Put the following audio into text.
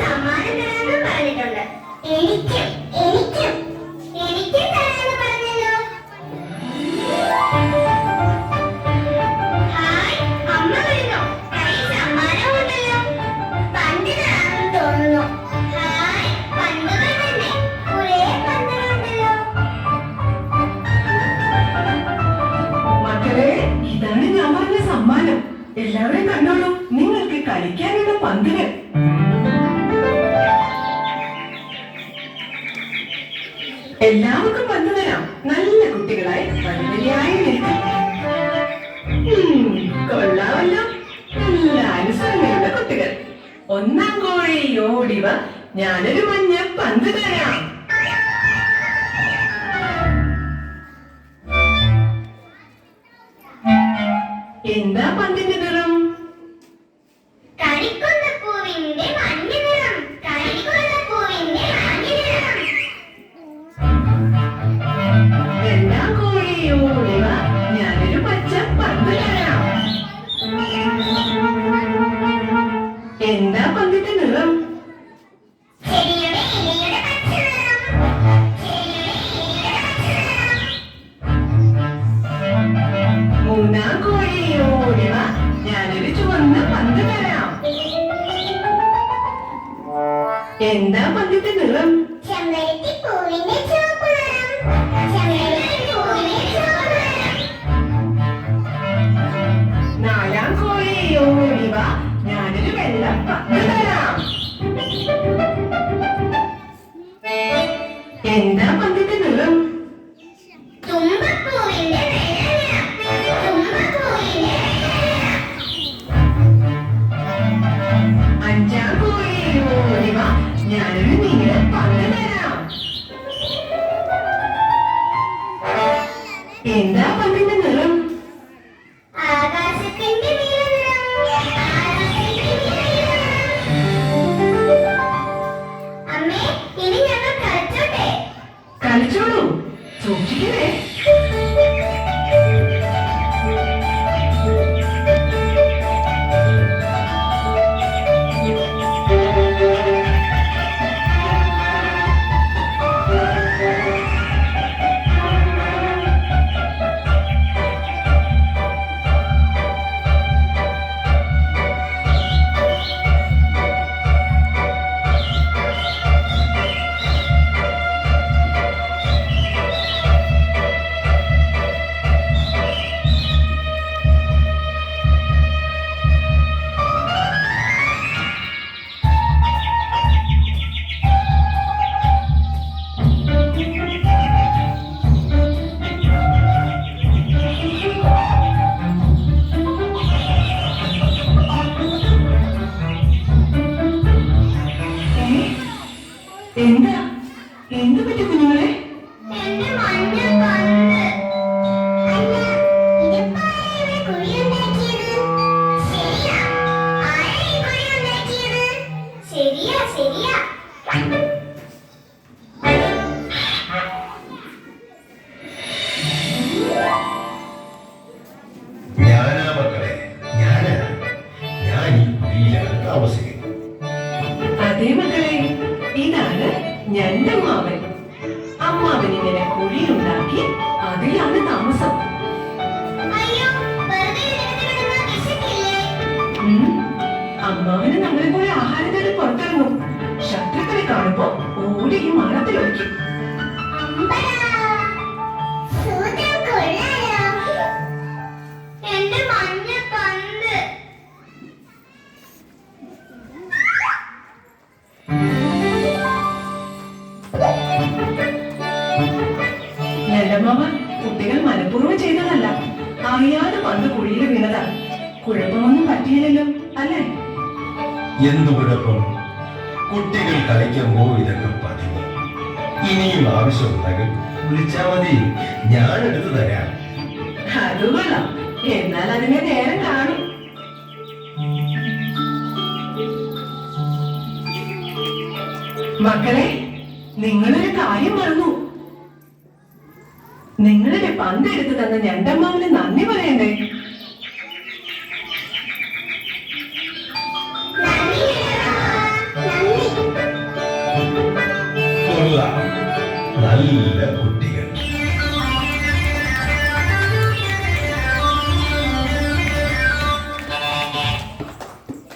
സമ്മാനം തരാമെന്ന് പറഞ്ഞിട്ടുണ്ട്. എനിക്കും എനിക്കും എനിക്കും തരാമെന്ന് പറഞ്ഞല്ലോ. അമ്മ വരുന്നു. കൈ സമ്മാനം ഉണ്ടല്ലോ തോന്നുന്നു. ഹായ് പന്തുകൾ തന്നെ കുറേ പന്തുകളുണ്ടല്ലോ. മക്കളെ ഇതാണ് ഞാൻ പറഞ്ഞ സമ്മാനം കണ്ടോളൂ. നിങ്ങൾക്ക് കളിക്കാനുള്ള പന്തുകൾ എല്ലാവർക്കും വന്നു തരാം നല്ല കുട്ടികളായി. വലുവലിയായി നിൽക്കും കൊള്ളാമല്ലോ. നല്ല അനുസരണയുള്ള കുട്ടികൾ. ഒന്നാം കോഴി ഓടിവ ഞാനൊരു മഞ്ഞ പന്ത് തരാം. എന്താ പന്തിന്റെ നിറം? ഇലയുടെ പച്ച നിറം മൂന്നാം കോഴി ഓടിവ ഞാനൊരു ചുവന്ന പന്ത് തരാം എന്താ പന്തിന്റെ നിറം ചെമ്പരത്തി പൂവിന്റെ ചുവപ്പ് നിറം ചെമ്പരത്തി പൂവിന്റെ ചുവപ്പ് നിറം നാലാം കോഴി ഓടിവ ഞാനൊരു വെള്ള പന്ത് തരാം. എന്താ പന്തിന്റെ നിറം അഞ്ചാം കോഴി ഞാനൊരു നീല പന്ത് തരാം. എന്താ താമസിക്കുന്നത് അതേ മക്കളെ ഇതാണ് ഞന്റെ മാവൻ അമ്മാവൻ ഇങ്ങനെ കുഴിയുണ്ടാക്കി അതിലാണ് താമസം. അമ്മാവന് നമ്മളെ പോലെ ആഹാരം തേടി പുറത്തിറങ്ങും. ശത്രുക്കളെ കാണുമ്പോ ഓടി മനഃപൂർവം ചെയ്തതല്ല. അറിയാതെ പന്ത് കുഴിയിൽ വീണതാ. കുഴപ്പമൊന്നും പറ്റിയില്ലല്ലോ അല്ലേ? എന്തു കുഴപ്പം? കുട്ടികൾ കളിക്കുമ്പോൾ ഇതൊക്കെ പതിവ്. ഇനിയും ആവശ്യമുണ്ടെങ്കിൽ വിളിച്ചാ മതി. ഞാൻ എടുത്തു തരാം. അത് കൊള്ളാം. എന്നാൽ അതിനെ നേരം കാണും. മക്കളെ നിങ്ങളൊരു കാര്യം മറന്നു. നിങ്ങളുടെ പന്ത് എടുത്തു തന്ന ഞണ്ടമ്മാവിന് നന്ദി പറയണ്ടേ? നല്ല കുട്ടി